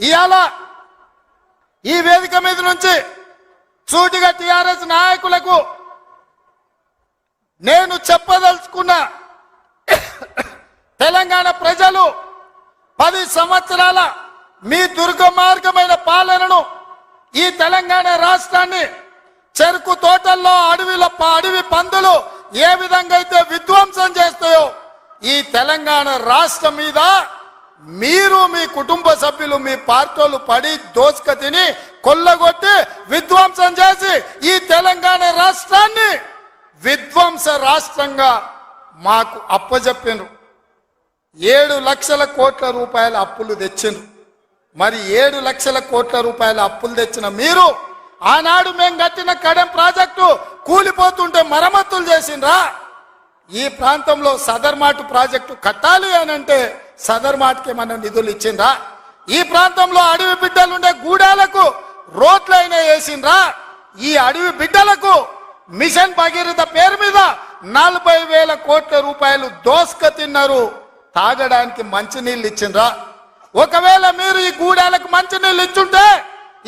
ఇవాళ ఈ వేదిక మీద నుంచి సూటిగా టిఆర్ఎస్ నాయకులకు నేను చెప్పదలుచుకున్న తెలంగాణ ప్రజలు పది సంవత్సరాల మీ దుర్గమార్గమైన పాలనను ఈ తెలంగాణ రాష్ట్రాన్ని చెరుకు తోటల్లో అడవిలో ప- అడవి పందులు ఏ విధంగా అయితే విధ్వంసం చేస్తాయో ఈ తెలంగాణ రాష్ట్రం మీద మీరు మీ కుటుంబ సభ్యులు మీ పార్టీలు పడి దోసుక తిని కొల్లగొట్టి విధ్వంసం చేసి ఈ తెలంగాణ రాష్ట్రాన్ని విధ్వంస రాష్ట్రంగా మాకు అప్పజెప్పినారు. ఏడు లక్షల కోట్ల రూపాయల అప్పులు తెచ్చిండ్రు. మరి ఏడు లక్షల కోట్ల రూపాయల అప్పులు తెచ్చిన మీరు ఆనాడు మేము కట్టిన కడెం ప్రాజెక్టు కూలిపోతుంటే మరమ్మతులు చేసిండ్రా. ఈ ప్రాంతంలో సదర్మాటు ప్రాజెక్టు కట్టాలి అని అంటే సదర్ మాటకి మన నిధులు ఇచ్చిండ్రా? ఈ ప్రాంతంలో అడవి బిడ్డలుండే గూడాలకు రోడ్లైనా వేసిండ్రా? ఈ అడవి బిడ్డలకు మిషన్ భగీరథ పేరు మీద నలభై వేల కోట్ల రూపాయలు దోసుక తిన్నారు. తాగడానికి మంచినీళ్ళు ఇచ్చిండ్రా? ఒకవేళ మీరు ఈ గూడాలకు మంచినీళ్ళు ఇచ్చుంటే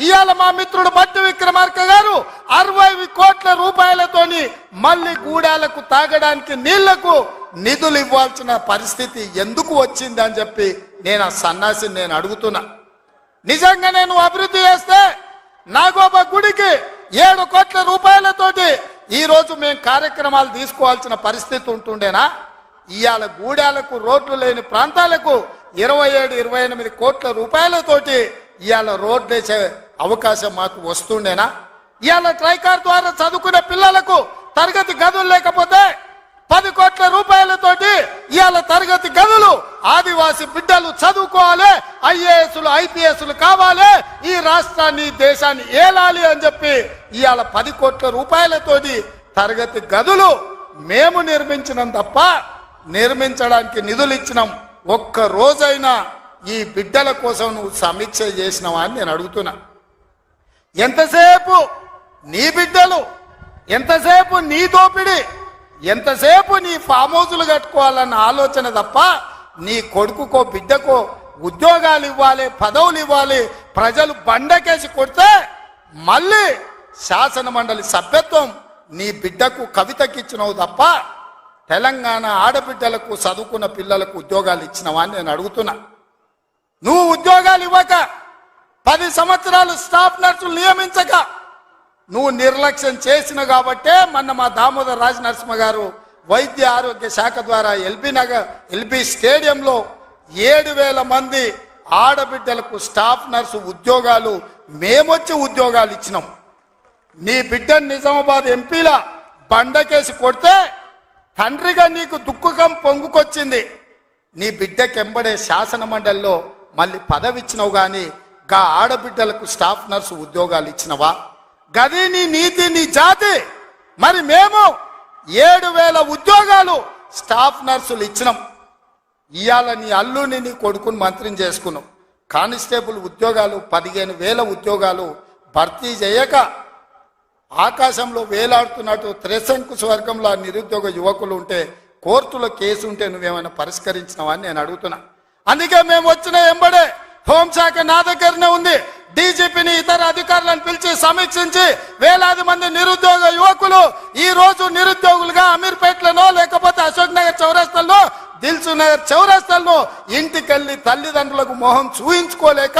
ఇవాళ మా మిత్రుడు బట్టి విక్రమార్క గారు అరవై కోట్ల రూపాయలతోని మళ్ళీ గూడాలకు తాగడానికి నీళ్ళకు నిధులు ఇవ్వాల్సిన పరిస్థితి ఎందుకు వచ్చింది అని చెప్పి నేను ఆ సన్నాసిని నేను అడుగుతున్నా. నిజంగా నేను అభివృద్ధి చేస్తే నాగోబా గుడికి ఏడు కోట్ల రూపాయలతోటి ఈ రోజు మేము కార్యక్రమాలు తీసుకోవాల్సిన పరిస్థితి ఉంటుండేనా? ఇవాళ గూడాలకు రోడ్లు లేని ప్రాంతాలకు ఇరవై ఏడు ఇరవై ఎనిమిది కోట్ల రూపాయలతోటి ఇవాళ రోడ్లు వేసే అవకాశం మాకు వస్తుండేనా? ఇవాళ ట్రైకార్ ద్వారా చదువుకునే పిల్లలకు తరగతి గదులు లేకపోతే పది కోట్ల రూపాయలతోటి ఇవాళ తరగతి గదులు ఆదివాసి బిడ్డలు చదువుకోవాలి ఐఏఎస్లు ఐపీఎస్లు కావాలి ఈ రాష్ట్రాన్ని దేశాన్ని ఏలాలి అని చెప్పి ఇవాళ పది కోట్ల రూపాయలతోటి తరగతి గదులు మేము నిర్మించినాం తప్ప నిర్మించడానికి నిధులు ఇచ్చినాం ఒక్క రోజైనా ఈ బిడ్డల కోసం నువ్వు సమీక్ష చేసినావా అని నేను అడుగుతున్నా. ఎంతసేపు నీ బిడ్డలు ఎంతసేపు నీ దోపిడి ఎంతసేపు నీ ఫామ్ కట్టుకోవాలన్న ఆలోచన తప్ప నీ కొడుకుకో బిడ్డకో ఉద్యోగాలు ఇవ్వాలి పదవులు ఇవ్వాలి ప్రజలు బండకేసి కొడితే మళ్ళీ శాసన మండలి సభ్యత్వం నీ బిడ్డకు కవితకి ఇచ్చినవు తప్ప తెలంగాణ ఆడబిడ్డలకు చదువుకున్న పిల్లలకు ఉద్యోగాలు ఇచ్చినవా అని నేను అడుగుతున్నా. నువ్వు ఉద్యోగాలు ఇవ్వక పది సంవత్సరాలు స్టాఫ్ నర్సులు నియమించక నువ్వు నిర్లక్ష్యం చేసిన కాబట్టే మొన్న మా దామోదర్ రాజ నరసింహ గారు వైద్య ఆరోగ్య శాఖ ద్వారా ఎల్బీ నగర్ ఎల్బీ స్టేడియంలో ఏడు వేల మంది ఆడబిడ్డలకు స్టాఫ్ నర్సు ఉద్యోగాలు మేమొచ్చి ఉద్యోగాలు ఇచ్చినాం. నీ బిడ్డ నిజామాబాద్ ఎంపీల బండకేసి కొడితే తండ్రిగా నీకు దుఃఖకం పొంగుకొచ్చింది. నీ బిడ్డకెంబడే శాసన మండలిలో మళ్ళీ పదవి ఇచ్చినావు కానీ గా ఆడబిడ్డలకు స్టాఫ్ నర్సు ఉద్యోగాలు ఇచ్చినవా? గది నీ నీతి నీ జాతి. మరి మేము ఏడు వేల ఉద్యోగాలు స్టాఫ్ నర్సులు ఇచ్చినాం. ఇవాళ నీ అల్లుని నీ కొడుకుని మంత్రిని చేసుకున్నాం. కానిస్టేబుల్ ఉద్యోగాలు పదిహేను వేల ఉద్యోగాలు భర్తీ చేయక ఆకాశంలో వేలాడుతున్నట్టు త్రిశంకు స్వర్గంలో నిరుద్యోగ యువకులు ఉంటే కోర్టులో కేసు ఉంటే నువ్వేమైనా పరిష్కరించినావా అని నేను అడుగుతున్నా. అందుకే మేము వచ్చిన ఎంబడే హోంశాఖ నా దగ్గరనే ఉంది. డీజీపీని ఇతర అధికారులను పిలిచి సమీక్షించి వేలాది మంది నిరుద్యోగ యువకులు ఈ రోజు నిరుద్యోగులుగా అమీర్పేట్లను లేకపోతే అశోక్ నగర్ చౌరస్తల్లో దిల్సు నగర్ చౌరస్తల్లో ఇంటికెళ్ళి తల్లిదండ్రులకు మొహం చూయించుకోలేక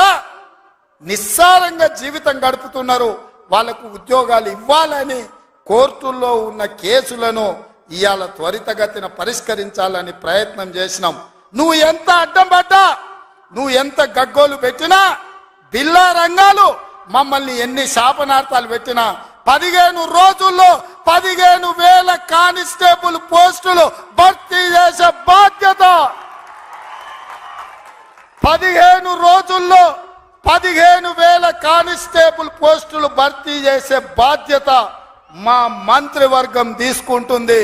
నిస్సారంగా జీవితం గడుపుతున్నారు. వాళ్ళకు ఉద్యోగాలు ఇవ్వాలని కోర్టుల్లో ఉన్న కేసులను ఇవాళ త్వరితగతిన పరిష్కరించాలని ప్రయత్నం చేసినాం. నువ్వు ఎంత అడ్డం పడ్డా నువ్వు ఎంత గగ్గోలు పెట్టినా బిల్లా రంగాలు. మమ్మల్ని ఎన్ని శాపనార్థాలు పెట్టినా పదిహేను రోజుల్లో పదిహేను వేల కానిస్టేబుల్ పోస్టులు భర్తీ చేసే బాధ్యత. పదిహేను రోజుల్లో పదిహేను వేల కానిస్టేబుల్ పోస్టులు భర్తీ చేసే బాధ్యత మా మంత్రివర్గం తీసుకుంటుంది.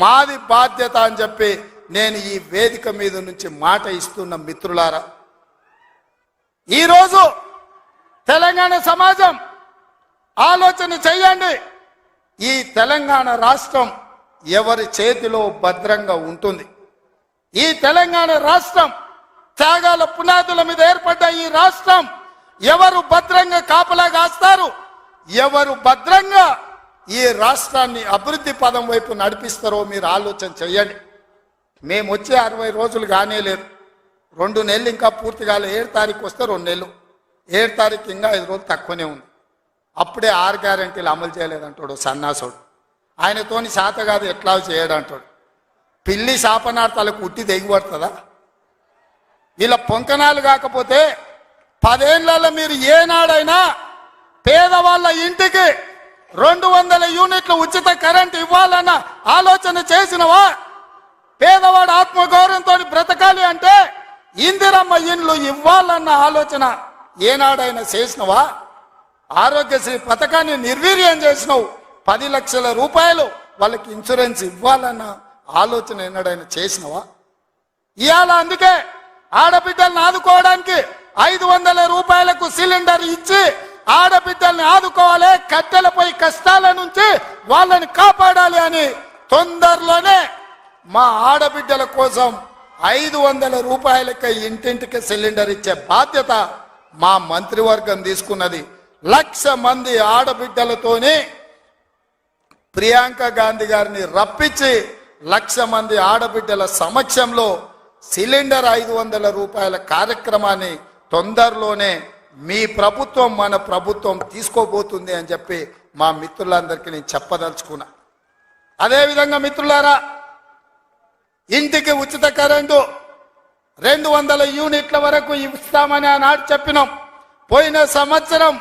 మాది బాధ్యత అని చెప్పి నేను ఈ వేదిక మీద నుంచి మాట ఇస్తున్న మిత్రులారా. ఈరోజు తెలంగాణ సమాజం ఆలోచన చేయండి. ఈ తెలంగాణ రాష్ట్రం ఎవరి చేతిలో భద్రంగా ఉంటుంది? ఈ తెలంగాణ రాష్ట్రం త్యాగాల పునాదుల మీద ఏర్పడ్డ ఈ రాష్ట్రం ఎవరు భద్రంగా కాపలా కాస్తారు? ఎవరు భద్రంగా ఈ రాష్ట్రాన్ని అభివృద్ధి పదం వైపు నడిపిస్తారో మీరు ఆలోచన చేయండి. మేము వచ్చే అరవై రోజులు కానే లేదు రెండు నెలలు ఇంకా పూర్తి కాలే ఏడు తారీఖు వస్తే రెండు నెలలు. ఏడు తారీఖు ఇంకా ఐదు రోజులు తక్కువనే ఉంది. అప్పుడే ఆరు గ్యారంటీలు అమలు చేయలేదంటాడు సన్నాసుడు. ఆయనతోని శాత కాదు ఎట్లా చేయడంటాడు. పిల్లి శాపనార్థాలకు ఉట్టి దిగబడుతుందా ఇలా పొంకనాలు కాకపోతే పదేళ్ళలో మీరు ఏనాడైనా పేదవాళ్ళ ఇంటికి రెండు వందల యూనిట్లు ఉచిత కరెంట్ ఇవ్వాలన్న ఆలోచన చేసినవా? పేదవాడు ఆత్మగౌరవంతో బ్రతకాలి అంటే ఇందిరమ్మ ఇండ్లు ఇవ్వాలన్న ఆలోచన ఏనాడైనా చేసినవా? ఆరోగ్యశ్రీ పథకాన్ని నిర్వీర్యం చేసినావు. పది లక్షల రూపాయలు వాళ్ళకి ఇన్సూరెన్స్ ఇవ్వాలన్న ఆలోచన ఎన్నడైనా చేసినవా? ఇవాళ అందుకే ఆడబిడ్డల్ని ఆదుకోవడానికి ఐదు వందల రూపాయలకు సిలిండర్ ఇచ్చి ఆడబిడ్డల్ని ఆదుకోవాలి కట్టెలపై కష్టాల నుంచి వాళ్ళని కాపాడాలి అని తొందరలోనే మా ఆడబిడ్డల కోసం ఐదు వందల రూపాయలకి ఇంటింటికి సిలిండర్ ఇచ్చే బాధ్యత మా మంత్రివర్గం తీసుకున్నది లక్ష మంది ఆడబిడ్డలతోనే ప్రియాంక గాంధీ గారిని రప్పించి లక్ష మంది ఆడబిడ్డల సమక్షంలో సిలిండర్ ఐదు వందల రూపాయల కార్యక్రమాన్ని తొందరలోనే మీ ప్రభుత్వం మన ప్రభుత్వం తీసుకోబోతుంది అని చెప్పి మా మిత్రులందరికీ నేను చెప్పదలుచుకున్నా. అదేవిధంగా మిత్రులారా ఇంటికి ఉచిత కరెంటు రెండు వందల యూనిట్ల వరకు ఇస్తామని ఆనాడు చెప్పినాం. పోయిన సంవత్సరం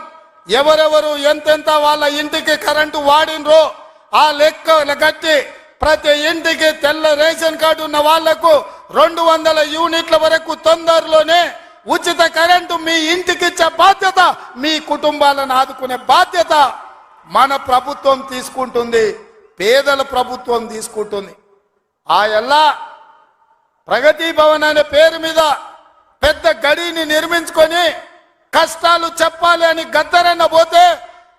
ఎవరెవరు ఎంతెంత వాళ్ళ ఇంటికి కరెంటు వాడినరో ఆ లెక్క కట్టి ప్రతి ఇంటికి తెల్ల రేషన్ కార్డు ఉన్న వాళ్ళకు రెండు వందల యూనిట్ల వరకు తొందరలోనే ఉచిత కరెంటు మీ ఇంటికి ఇచ్చే బాధ్యత మీ కుటుంబాలను ఆదుకునే బాధ్యత మన ప్రభుత్వం తీసుకుంటుంది పేదల ప్రభుత్వం తీసుకుంటుంది. ఆ ఎలా ప్రగతి భవన్ అనే పేరు మీద పెద్ద గడిని నిర్మించుకొని కష్టాలు చెప్పాలి అని గద్దరన్న పోతే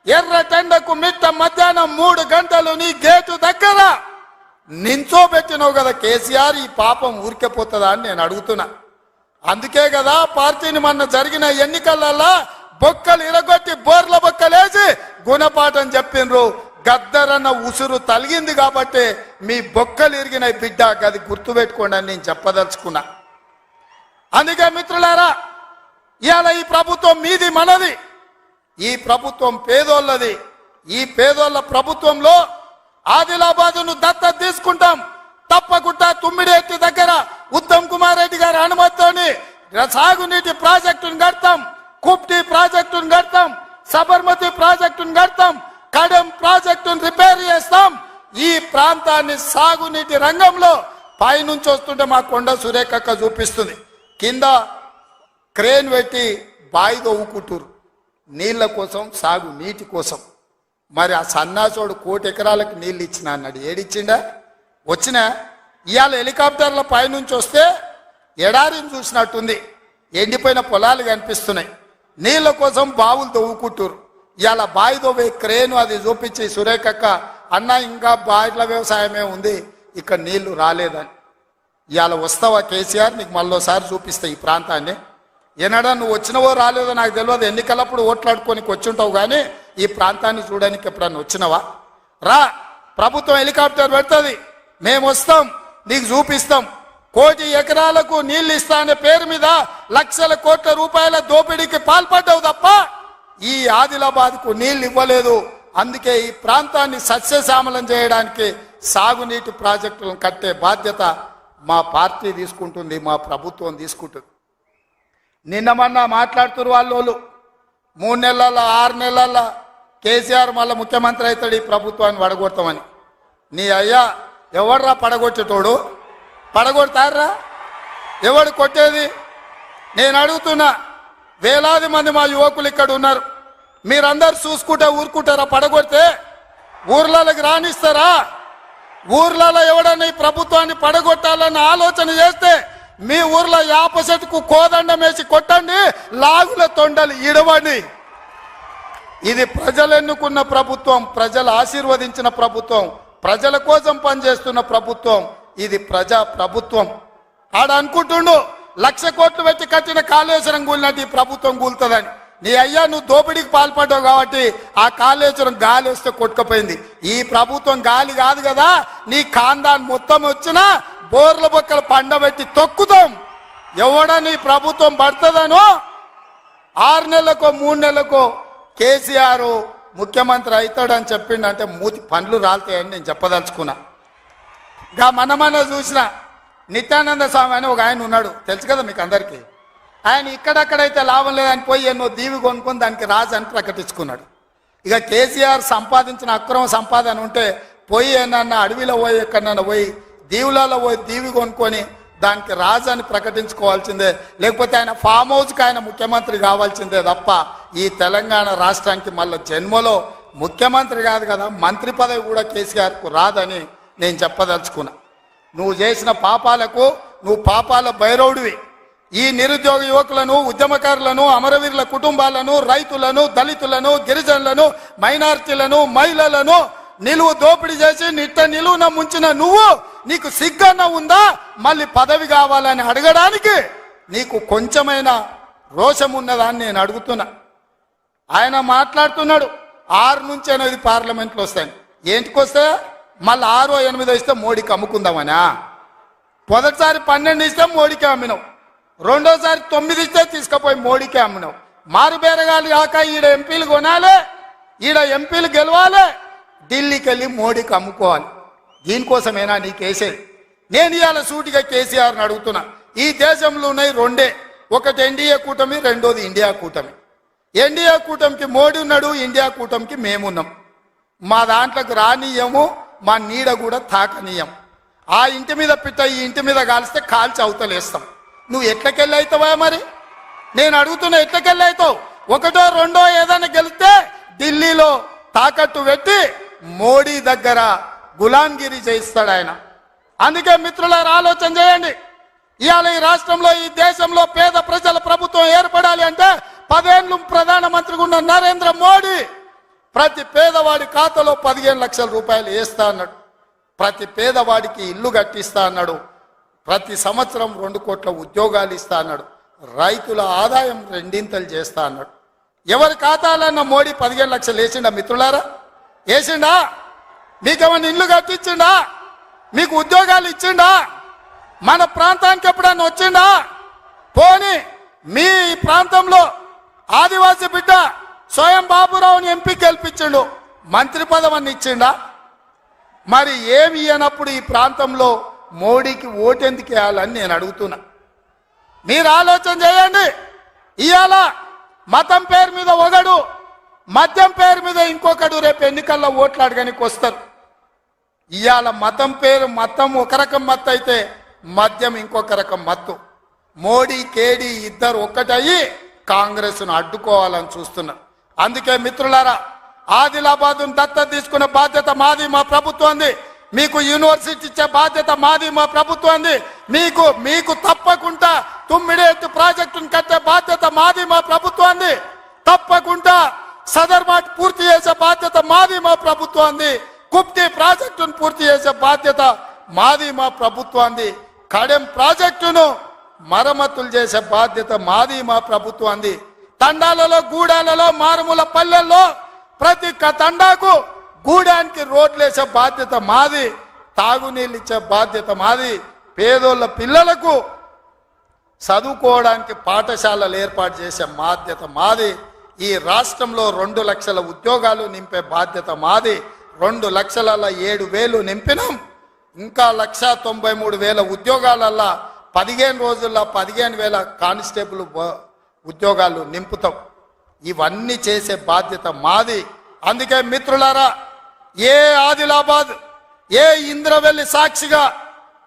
ఎర్ర టెండకు మిట్ట మధ్యాహ్నం మూడు గంటలు నీ గేటు దగ్గర నించోబెట్టినావు కదా కేసీఆర్ ఈ పాపం ఊరికే పోతుందా అని నేను అడుగుతున్నా. అందుకే కదా పార్టీని మొన్న జరిగిన ఎన్నికలలో బొక్కలు ఇరగొట్టి బోర్ల బొక్కలేసి గుణపాఠం చెప్పిండ్రు గద్దరన్న ఉసురు తలిగింది కాబట్టి మీ బొక్కలు ఇరిగిన బిడ్డ అది గుర్తుపెట్టుకోండి అని నేను చెప్పదలుచుకున్నా. అందుకే మిత్రులారా ఇవాళ ఈ ప్రభుత్వం మీది మనది. ఈ ప్రభుత్వం పేదోళ్ళది. ఈ పేదోళ్ళ ప్రభుత్వంలో ఆదిలాబాదును దత్త తీసుకుంటాం. తప్పకుండా తుమ్మిడేటి దగ్గర ఉత్తమ్ కుమార్ రెడ్డి గారి అనుమతితోని సాగునీటి ప్రాజెక్టును కడతాం కుప్టి ప్రాజెక్టును కడతాం సబర్మతి ప్రాజెక్టును కడతాం కడెం ప్రాజెక్టును రిపేర్ చేస్తాం. ఈ ప్రాంతాన్ని సాగునీటి రంగంలో పైనుంచి వస్తుంటే మా కొండ సురేఖక్క చూపిస్తుంది. కింద క్రేన్ పెట్టి బాయి దవ్వుకుంటురు నీళ్ళ కోసం సాగు నీటి కోసం. మరి ఆ సన్నాసోడు కోటి ఎకరాలకు నీళ్ళు ఇచ్చిన అన్నాడు. ఏడిచ్చిండా? వచ్చిన? ఇవాళ హెలికాప్టర్ల పైనుంచి వస్తే ఎడారిని చూసినట్టుంది. ఎండిపోయిన పొలాలు కనిపిస్తున్నాయి. నీళ్ళ కోసం బావులు తవ్వుకుంటారు ఇవాళ బావి పోయి క్రేను అది చూపించి సురేఖక్క అన్న ఇంకా బాయిల వ్యవసాయమే ఉంది ఇక్కడ నీళ్ళు రాలేదని. ఇవాళ వస్తావా కేసీఆర్? నీకు మళ్ళోసారి చూపిస్తా ఈ ప్రాంతాన్ని. ఏనాడా నువ్వు వచ్చినవో రాలేదో నాకు తెలియదు ఎన్నికలప్పుడు ఓట్లాడుకోనికి వచ్చింటావు కానీ ఈ ప్రాంతాన్ని చూడడానికి ఎప్పుడన్నా వచ్చినవా? రా ప్రభుత్వం హెలికాప్టర్ పెడుతుంది మేము వస్తాం నీకు చూపిస్తాం. కోటి ఎకరాలకు నీళ్ళు ఇస్తా అనే పేరు మీద లక్షల కోట్ల రూపాయల దోపిడీకి పాల్పడ్డావు తప్ప ఈ ఆదిలాబాద్కు నీళ్ళు ఇవ్వలేదు. అందుకే ఈ ప్రాంతాన్ని సస్యశ్యామలం చేయడానికి సాగునీటి ప్రాజెక్టులను కట్టే బాధ్యత మా పార్టీ తీసుకుంటుంది మా ప్రభుత్వం తీసుకుంటుంది. నిన్న మొన్న మాట్లాడుతున్నారు వాళ్ళు మూడు నెలల ఆరు నెలల కేసీఆర్ మళ్ళీ ముఖ్యమంత్రి అవుతాడు ఈ ప్రభుత్వాన్ని పడగొడతామని నీ అయ్యా ఎవడ్రా పడగొట్టేటోడు? పడగొడతారా? ఎవడు కొట్టేది? నేను అడుగుతున్నా వేలాది మంది మా యువకులు ఇక్కడ ఉన్నారు. మీరందరు చూసుకుంటే ఊరుకుంటారా పడగొడితే? ఊర్లలోకి రాణిస్తారా ఊర్లలో ఎవడన్నా ఈ ప్రభుత్వాన్ని పడగొట్టాలన్న ఆలోచన చేస్తే మీ ఊర్లో యాప చెట్టుకు కోదండం వేసి కొట్టండి లాగుల తొండలు ఇడవండి. ఇది ప్రజలు ఎన్నుకున్న ప్రభుత్వం ప్రజలు ఆశీర్వదించిన ప్రభుత్వం ప్రజల కోసం పనిచేస్తున్న ప్రభుత్వం ఇది ప్రజా ప్రభుత్వం. ఆడ అనుకుంటుండు లక్ష కోట్లు పెట్టి కట్టిన కాళేశ్వరం కూలినట్టు ఈ ప్రభుత్వం కూలుతుందని. నీ అయ్యా నువ్వు దోపిడీకి పాల్పడ్డావు కాబట్టి ఆ కాళేశ్వరం గాలి వస్తే కొట్టుకుపోయింది. ఈ ప్రభుత్వం గాలి కాదు కదా నీ కాందాన్ మొత్తం వచ్చినా బోర్ల బొక్కలు పండబెట్టి తొక్కుతాం. ఎవడ నీ ప్రభుత్వం పడుతుందనో ఆరు నెలలకో మూడు నెలలకో కేసీఆర్ ముఖ్యమంత్రి అవుతాడని చెప్పిండు అంటే మూతి పండ్లు రాలుతాయని నేను చెప్పదలుచుకున్నా. ఇంకా మన మన చూసినా నిత్యానంద స్వామి అని ఒక ఆయన ఉన్నాడు. తెలుసు కదా మీకు అందరికీ? ఆయన ఇక్కడక్కడైతే లాభం లేదని పోయి ఎన్నో దీవి కొనుక్కొని దానికి రాజు అని ప్రకటించుకున్నాడు. ఇక కేసీఆర్ సంపాదించిన అక్రమ సంపాదన ఉంటే పోయి ఏనన్నా అడవిలో పోయి ఎక్కడన్నా పోయి దీవులలో పోయి దీవి కొనుక్కొని దానికి రాజు అని ప్రకటించుకోవాల్సిందే. లేకపోతే ఆయన ఫామ్ హౌస్కి ఆయన ముఖ్యమంత్రి కావాల్సిందే తప్ప ఈ తెలంగాణ రాష్ట్రానికి మళ్ళీ జన్మలో ముఖ్యమంత్రి కాదు కదా మంత్రి పదవి కూడా కేసీఆర్కు రాదని నేను చెప్పదలుచుకున్నా. నువ్వు చేసిన పాపాలకు నువ్వు పాపాల భైరవుడివి. ఈ నిరుద్యోగ యువకులను ఉద్యమకారులను అమరవీరుల కుటుంబాలను రైతులను దళితులను గిరిజనులను మైనార్టీలను మహిళలను నిలువు దోపిడీ చేసి నిట్ట నిలువున ముంచిన నువ్వు నీకు సిగ్గన్న ఉందా? మళ్ళీ పదవి కావాలని అడగడానికి నీకు కొంచెమైన రోషం ఉన్నదా అని నేను అడుగుతున్నా. ఆయన మాట్లాడుతున్నాడు ఆరు నుంచి అనేది పార్లమెంట్లు వస్తాయి ఏంటికి వస్తే మళ్ళీ ఆరో ఎనిమిదో ఇస్తే మోడీకి అమ్ముకుందామనా? మొదటిసారి పన్నెండు ఇస్తే మోడీకి అమ్మినావు రెండోసారి తొమ్మిది ఇస్తే తీసుకుపోయి మోడీకి అమ్మినావు మారు కాక ఈడ ఎంపీలు కొనాలి ఈడ ఎంపీలు గెలవాలి ఢిల్లీకి వెళ్ళి మోడీకి అమ్ముకోవాలి. దీనికోసమేనా నీ వేసేది నేను ఇవాళ సూటిగా కేసీఆర్ని అడుగుతున్నా. ఈ దేశంలో ఉన్నాయి రెండే. ఒకటి ఎన్డీఏ కూటమి రెండోది ఇండియా కూటమి. ఎన్డీఏ కూటమికి మోడీ ఉన్నాడు ఇండియా కూటమికి మేమున్నాం. మా దాంట్లోకి రానియము మా నీడ కూడా తాకనీయం. ఆ ఇంటి మీద పిట్ట ఈ ఇంటి మీద కాలిస్తే కాల్చి అవతలేస్తాం. నువ్వు ఎట్లకెళ్ళి అవుతావా మరి? నేను అడుగుతున్నా ఎట్లకెళ్ళి అవుతావు ఒకటో రెండో ఏదైనా గెలిస్తే ఢిల్లీలో తాకట్టు పెట్టి మోడీ దగ్గర గులాంగిరి చేయిస్తాడు ఆయన. అందుకే మిత్రులారు ఆలోచన చేయండి. ఇవాళ ఈ రాష్ట్రంలో ఈ దేశంలో పేద ప్రజల ప్రభుత్వం ఏర్పడాలి అంటే పదేళ్ళు ప్రధానమంత్రిగా ఉన్న నరేంద్ర మోడీ ప్రతి పేదవాడి ఖాతాలో పదిహేను లక్షల రూపాయలు వేస్తా అన్నాడు. ప్రతి పేదవాడికి ఇల్లు కట్టిస్తా అన్నాడు. ప్రతి సంవత్సరం రెండు కోట్ల ఉద్యోగాలు ఇస్తా అన్నాడు. రైతుల ఆదాయం రెండింతలు చేస్తా అన్నాడు. ఎవరి ఖాతాలన్న మోడీ పదిహేను లక్షలు వేసిండా మిత్రులారా? వేసిండా? మీకేమన్నా ఇల్లు కట్టించిండా? మీకు ఉద్యోగాలు ఇచ్చిండా? మన ప్రాంతానికి ఎప్పుడన్నా వచ్చిండా? పోని మీ ప్రాంతంలో ఆదివాసి బిడ్డ స్వయం బాబురావుని ఎంపీ గెలిపించిండు. మంత్రి పదవిని ఇచ్చిండా? మరి ఏమి ఇయ్యనప్పుడు ఈ ప్రాంతంలో మోడీకి ఓటెందుకు వేయాలని నేను అడుగుతున్నా. మీరు ఆలోచన చేయండి. ఇవాళ మతం పేరు మీద ఒకడు మద్యం పేరు మీద ఇంకొకడు రేపు ఎన్నికల్లో ఓట్లు అడగనికి వస్తారు. ఇవాళ మతం పేరు మతం ఒక రకం మత్తు అయితే మద్యం ఇంకొక రకం మత్తు. మోడీ కేడీ ఇద్దరు ఒక్కటయ్యి కాంగ్రెస్ను అడ్డుకోవాలని చూస్తున్నారు. అందుకే మిత్రులారా ఆదిలాబాద్ దత్త తీసుకునే బాధ్యత మాది మా ప్రభుత్వంది మీకు యూనివర్సిటీ ఇచ్చే బాధ్యత మాది మా ప్రభుత్వంది మీకు మీకు తప్పకుండా తుమ్మిడేట్టు ప్రాజెక్టును కట్టే బాధ్యత మాది మా ప్రభుత్వంది తప్పకుండా సదర్మాట్ పూర్తి చేసే బాధ్యత మాది మా ప్రభుత్వంది కుప్తి ప్రాజెక్టును పూర్తి చేసే బాధ్యత మాది మా ప్రభుత్వాన్ని కడెం ప్రాజెక్టును మరమ్మతులు చేసే బాధ్యత మాది మా ప్రభుత్వాన్ని తండాలలో గూడాలలో మారుమూల పల్లెల్లో ప్రతి తండాకు గూడానికి రోడ్లేసే బాధ్యత మాది తాగునీళ్ళు ఇచ్చే బాధ్యత మాది. పేదోళ్ళ పిల్లలకు చదువుకోవడానికి పాఠశాలలు ఏర్పాటు చేసే బాధ్యత మాది. ఈ రాష్ట్రంలో రెండు లక్షల ఉద్యోగాలు నింపే బాధ్యత మాది. రెండు లక్షల ఏడు వేలు నింపినాం. ఇంకా లక్ష తొంభై మూడు వేల ఉద్యోగాలల్లా పదిహేను రోజుల్లో పదిహేను వేల కానిస్టేబుల్ ఉద్యోగాలు నింపుతాం. ఇవన్నీ చేసే బాధ్యత మాది. అందుకే మిత్రులారా ఏ ఆదిలాబాద్ ఏ ఇంద్రవెల్లి సాక్షిగా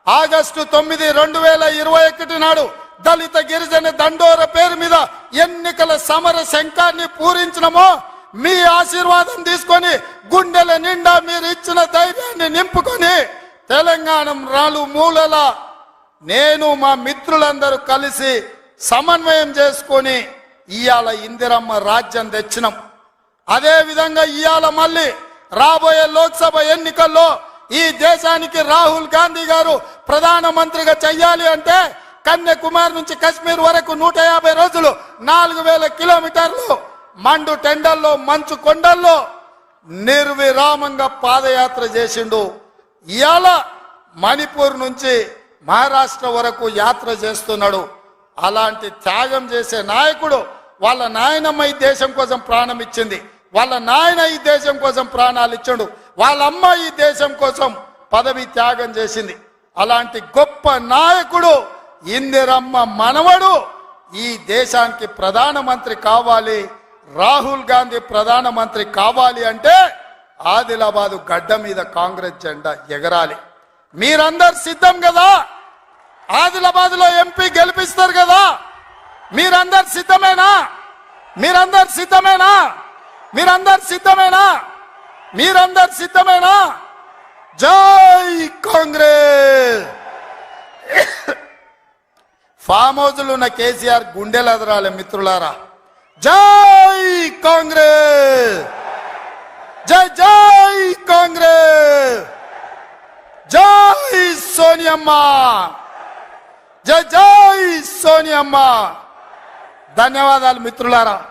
ఆగస్టు తొమ్మిది రెండు వేల ఇరవై ఒకటి నాడు దళిత గిరిజన దండోర పేరు మీద ఎన్నికల సమర శంఖాన్ని పూరించినమో మీ ఆశీర్వాదం తీసుకొని గుండెల నిండా మీరు ఇచ్చిన ధైర్యాన్ని నింపుకొని తెలంగాణ రాలు మూలల నేను మా మిత్రులందరూ కలిసి సమన్వయం చేసుకొని ఇవాళ ఇందిరమ్మ రాజ్యం తెచ్చినాం. అదే విధంగా ఇవాళ మళ్ళీ రాబోయే లోక్సభ ఎన్నికల్లో ఈ దేశానికి రాహుల్ గాంధీ గారు ప్రధానమంత్రిగా చెయ్యాలి అంటే కన్యాకుమారి నుంచి కశ్మీర్ వరకు నూట యాభై రోజులు నాలుగు వేల కిలోమీటర్లు మండు టెండల్లో మంచు కొండల్లో నిర్విరామంగా పాదయాత్ర చేసిండు. ఇవాళ మణిపూర్ నుంచి మహారాష్ట్ర వరకు యాత్ర చేస్తున్నాడు. అలాంటి త్యాగం చేసే నాయకుడు వాళ్ళ నాయనమ్మ ఈ దేశం కోసం ప్రాణం ఇచ్చింది. వాళ్ళ నాయన ఈ దేశం కోసం ప్రాణాలు ఇచ్చాడు. వాళ్ళ అమ్మ ఈ దేశం కోసం పదవి త్యాగం చేసింది. అలాంటి గొప్ప నాయకుడు ఇందిరమ్మ మనవడు ఈ దేశానికి ప్రధానమంత్రి కావాలి. రాహుల్ గాంధీ ప్రధానమంత్రి కావాలి అంటే ఆదిలాబాదు గడ్డ మీద కాంగ్రెస్ జెండా ఎగరాలి. మీరందరు సిద్ధం కదా? ఆదిలాబాద్లో ఎంపీ గెలిపిస్తారు కదా. మీరందరు సిద్ధమేనా? మీరందరు సిద్ధమేనా? మీరందరు సిద్ధమేనా? మీరందరు సిద్ధమేనా? జై కాంగ్రెస్! ఫామ్ హౌస్లు ఉన్న కేసీఆర్ గుండెలు మిత్రులారా. జై కాంగ్రెస్! జై జై కాంగ్రెస్! జై సోనియమ్మ! జై జై సోనియమ్మ. ధన్యవాదాలు మిత్రులారా.